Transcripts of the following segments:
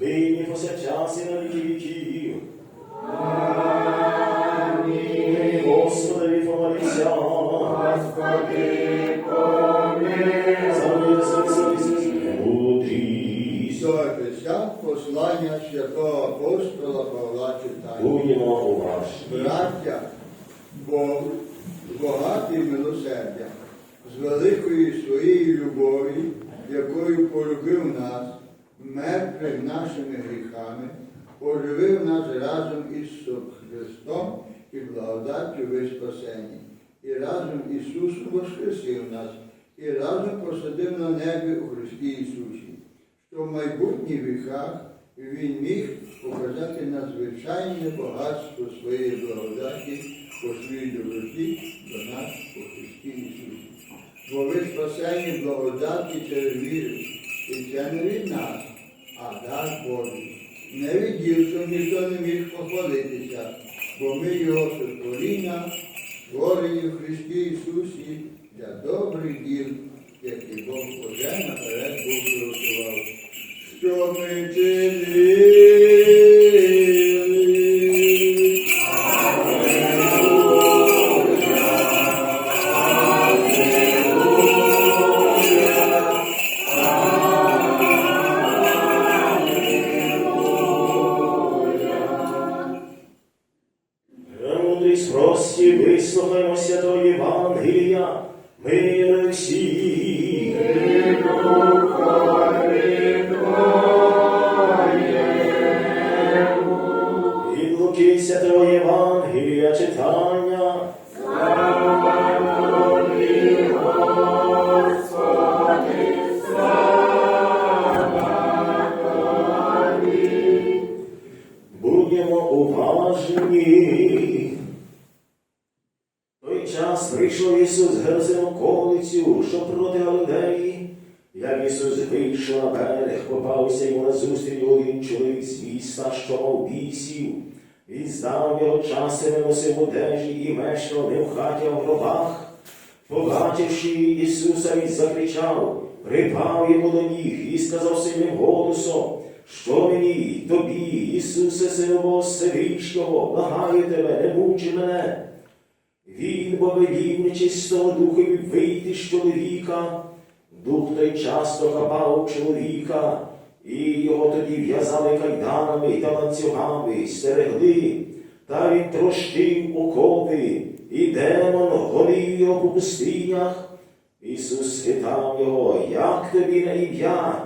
нині повсякчас і на віки віків. Амінь. Господи, помолися. Господи, помилуй. До Ефесян послання святого апостола Павла читання. Будемо уважні. Браття, Бог, багатий милосердя, з великої своєї любові, якою полюбив нас, мертвих нашими гріхами, оживив нас разом із Христом і благодаттю ви спасені. І разом Ісусом воскресив нас, і разом посадив на небі у Христі Ісусі, що в майбутніх віках Він міг показати надзвичайне багатство своєї благодаті по своїй доброті до нас у Христі Ісусі. Бо ви спасені благодаті через віру, і це не від нас, а дар Божий. Не від що ніхто не міг похвалитися, бо ми його сотворіння, створені в Христі Ісусі для добрих діл, які Бог уже наперед був приготував. Що ми чинили? Премудрість спрості вислухаймо святого Євангелія, мир всі. Від Луки святого Євангелія читання. Прийшов Ісус Герзим околицю, що проти Галилеї. Як Ісус вийшов на берег, попався йому на зустріч один чоловік з міста, що мав бісів. Він знав його часами носив одежі і мешкав не в хаті, а в гробах. Побачивши Ісуса, він закричав, припав йому до ніг і сказав сильним голосом, що мені, тобі, Ісусе, Бога Всевишнього, благаю тебе, не мучи мене. Він бо велів нечистого духові вийти з чоловіка, дух той часто хапав чоловіка, і його тоді в'язали кайданами та ланцюгами, стерегли, та він трощив окови, і демон гонив його по пустинях. Ісус спитав його, як тобі на ім'я?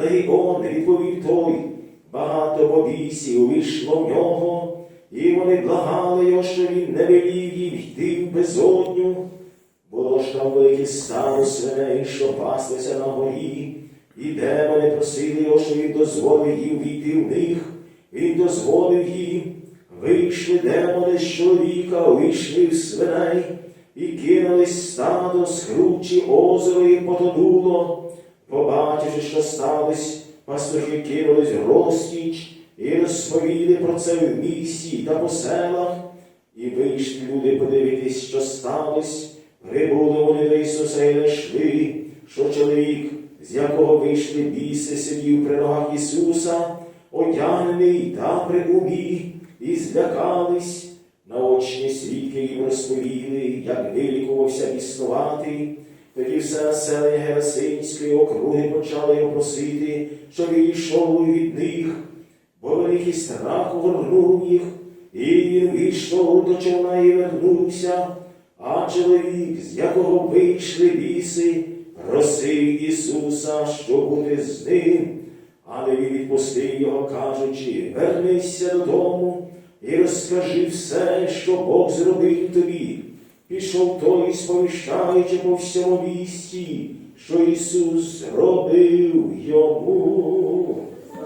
Легіон відповів той, багато побійців увійшло в нього, і вони благали його, що він не велів їм йти в безодню. Було ж там велике стадо свиней, що паслися на горі, і демони просили його, що він дозволив їм війти в них. Він дозволив їм. Вийшли демони з чоловіка, вийшли в свиней, і кинулись стадо з кручі озеро і потонуло. Побачивши, що сталося, пастухи кинулись розтіч і розповіли про це в місті та по селах. І вийшли люди подивитись, що сталося. Прибули вони до Ісуса і знайшли, що чоловік, з якого вийшли біси, сидів при ногах Ісуса, одягнений та при умі, і злякались. Наочні свідки їм розповіли, як вилікувався біснуватий. Тоді все населення Герасинської округи почало його просити, щоб він йшов від них, бо великий страх огорнув їх, і війшов до човна і вернувся, а чоловік, з якого вийшли біси, просив Ісуса, щоб бути з ним, але він відпустив його, кажучи, вернися додому і розкажи все, що Бог зробив тобі. Пішов той, сповіщаючи по всьому місті, що Ісус зробив йому.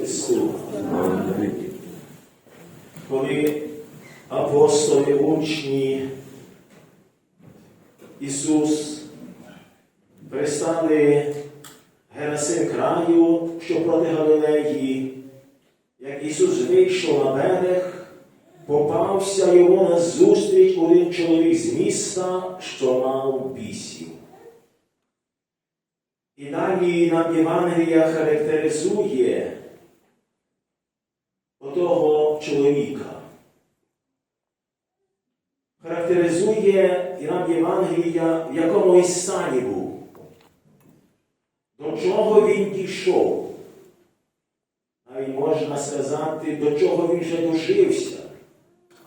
Христу. Коли апостоли, учні, Ісус пристали Герасим краю, що проти Галилеї, як Ісус вийшов на берег, попався йому на зустріч один чоловік з міста, що мав бісів. І далі нам Євангелія характеризує отого чоловіка. Характеризує і Євангелія, в якому він стані був. До чого він дійшов? Навіть можна сказати, до чого він вже дожився,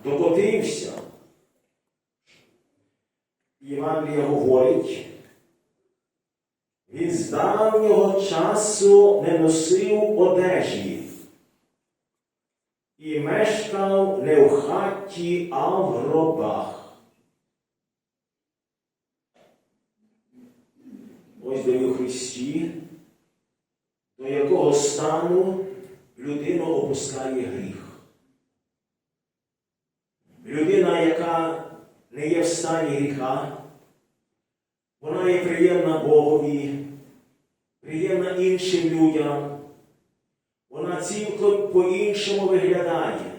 докотився. Євангелія говорить, він з давнього часу не носив одежі і мешкав не в хаті, а в гробах. Ось у Христі, до якого стану людину опускає гріх. Людина, яка не є в стані гріха, вона є приємна Богові, приємна іншим людям. Вона цілком по-іншому виглядає.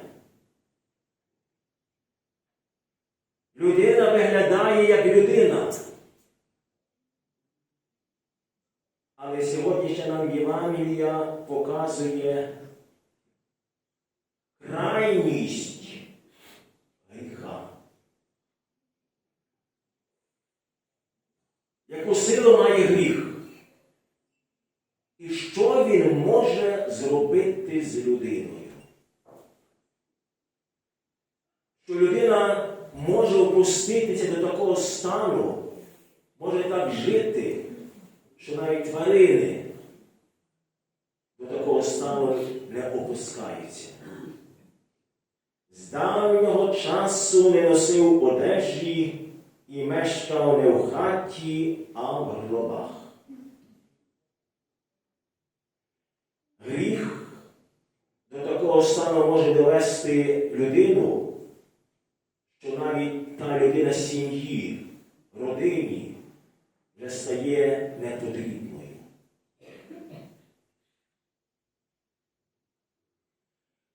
Людина виглядає як людина. Але сьогоднішня нам Євангелія показує крайність гріха. Яку силу має гріх? І що він може зробити з людиною? Що людина може опуститися до такого стану, може так жити, що навіть тварини до такого стану не опускаються. З давнього часу не носив одежі і мешкав не в хаті, а в гробах. Гріх до такого стану може довести людину, що навіть та людина сім'ї, родині вже стає непотрібною.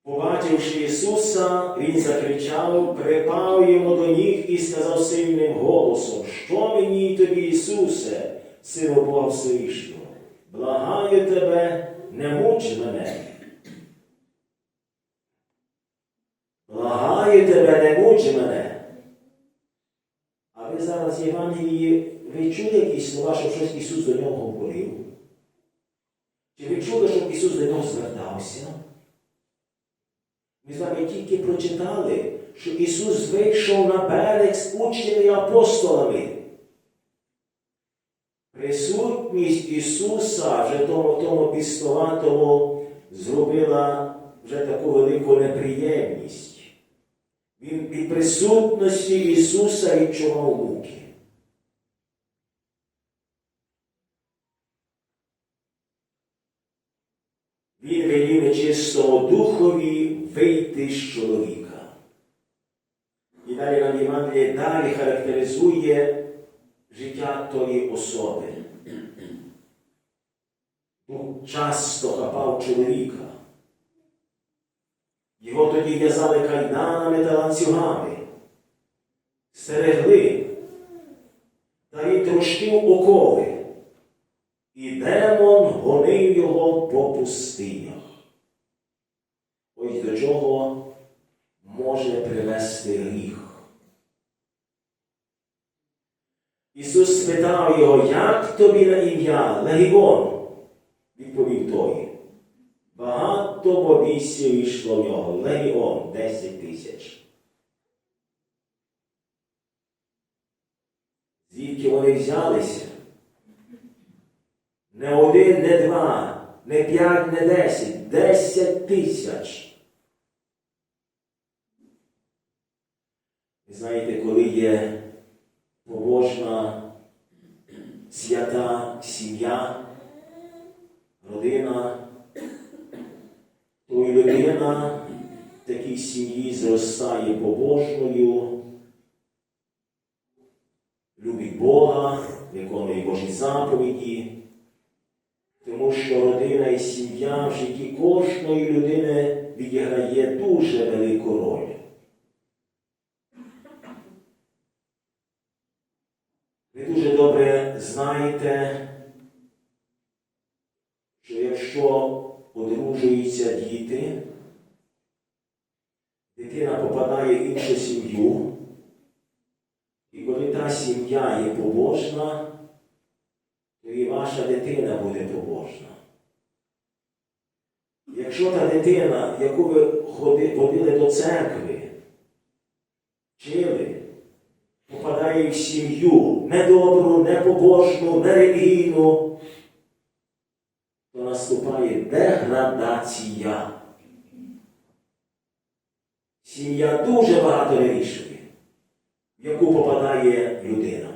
Побачивши Ісуса, Він закричав, припав йому до ніг і сказав сильним голосом, що мені тобі, Ісусе, Сину Бога Всевишнього, благаю тебе, не муч мене. Благаю тебе, не муч мене. Зараз Євангелії, ви чули якісь слова, що щось Ісус до нього говорив? Чи ви чули, щоб Ісус до нього звертався? Ми з вами тільки прочитали, що Ісус вийшов на берег з учнями і апостолами. Присутність Ісуса вже тому, тому пістолатому зробила вже таку велику неприємність. Він від присутності Ісуса відчував муки. Він велів нечистому духові вийти з чоловіка. І далі нам Євангеліє далі характеризує життя тої особи. Дух часто хапав чоловіка. Його тоді в'язали кайданами та ланцюгами, стерегли, та він трощив окови, і демон гонив його по пустинях. Ось до чого може привести гріх. Ісус спитав його, як тобі на ім'я Легіон? Відповів той. Багато бобісів йшло в нього. Легіон 10 тисяч. Звідки вони взялися? Не один, не два, не 5, не 10, 10 тисяч. Ви знаєте, коли є побожна свята сім'я, родина, то і людина в такій сім'ї зростає побожною, любить Бога, виконує Божі заповіді тому що родина і сім'я в житті кожної людини відіграє дуже велику роль. Ви дуже добре знаєте, що якщо одружуються діти, дитина попадає в іншу сім'ю, і коли та сім'я є побожна, то і ваша дитина буде побожна. Якщо та дитина, яку ви водили до церкви, вчили, попадає в сім'ю недобру, непобожну, нерелігійну, то наступає деградація. Сім'я дуже багато вирішує, в яку попадає людина.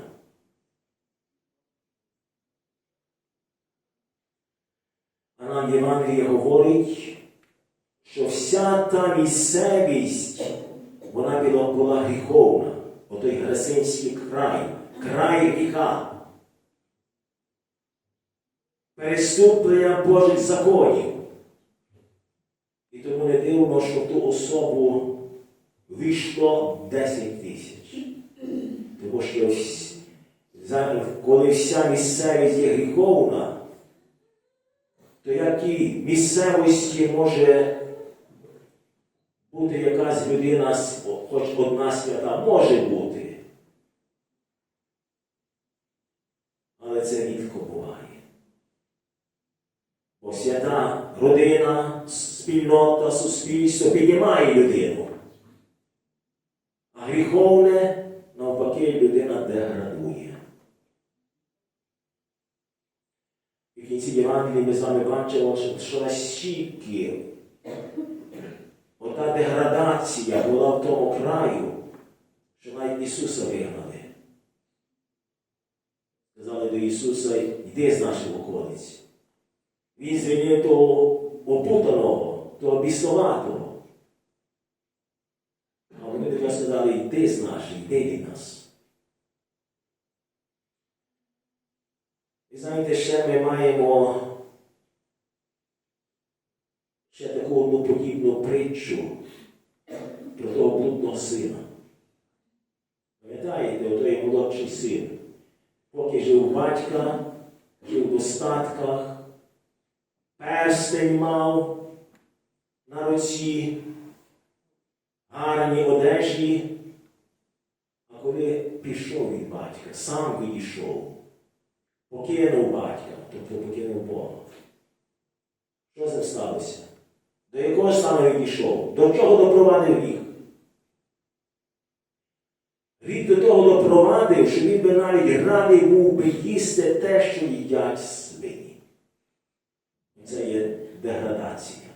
А нам Євангеліє говорить, що вся та місцевість, вона була, гріховна, отой Гресинський край, край гріха. Переступлення Божих законів. І тому не дивно, що ту особу вийшло 10 тисяч. Тому що коли вся місцевість є гріховна, то якій місцевості може бути якась людина, хоч одна свята, може бути. Але це рідко буває. Бо свята родина, спільнота, суспільство піднімає людину. А гріховне, навпаки, людина деградує. І в кінці Євангелії ми з вами бачимо, що- настільки ота деградація була в тому краю, що навіть Ісуса вигнали. Сказали до Ісуса, йди з наших околиць. Він звільнив того опутаного, того біснуватого. А вони тоді сказали, йди з наших, йди від нас. І знаєте, ще ми маємо ще таку одну подібну притчу про того блудного сина. Пам'ятаєте, отой молодший син, поки жив у батька, жив в достатках, перстень мав на руці, гарні одежі, а коли пішов від батька, сам відійшов, покинув батька, тобто покинув Бога. Що з ним сталося? До якого стану він дійшов? До чого допровадив гріх? Гріх до того допровадив, що він би навіть радий був би їсти те, що їдять свині. Це є деградація,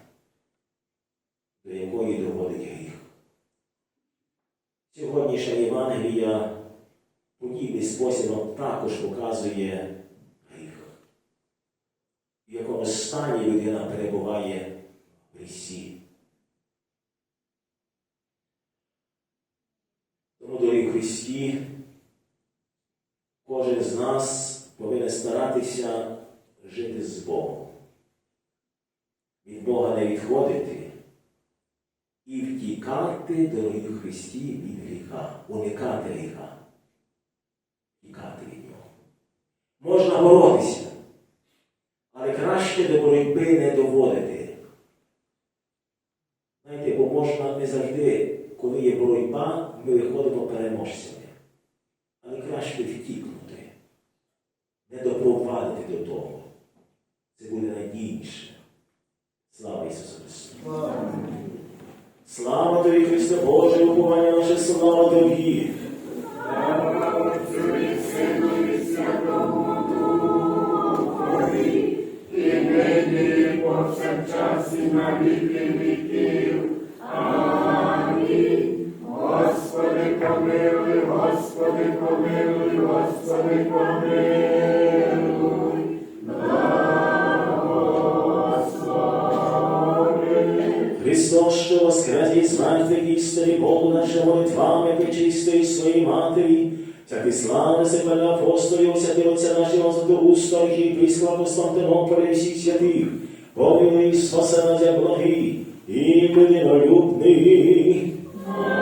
до якої доводить гріх. Сьогоднішня Євангелія подібний спосіб також показує гріх, в якому стані людина перебуває в грісі. Тому, дорогі Христі, кожен з нас повинен старатися жити з Богом. Від Бога не відходити і втікати, дорогі Христі, від гріха, уникати гріха, тікати від нього. Можна боротися, але краще до боротьби не доводити. Можна не завжди, коли є боротьба, ми виходимо переможцями. Але краще втікнути, не допровадити до того. Це буде надійніше. Слава Ісусу Христу! Слава тобі, Христе Боже, уповання наше, слава тобі! повсякчас і на віки віків. Господи, помилуй. Христос, що воскрес із мертвих істини, Богу наше молитвами причистої своїй матері, всякий слави себе апостолів, святи Отця нашого Златоуста, архієпископа Константинополя і всіх святих, помилуй, спасе надя благий і людинолюбний. Господи,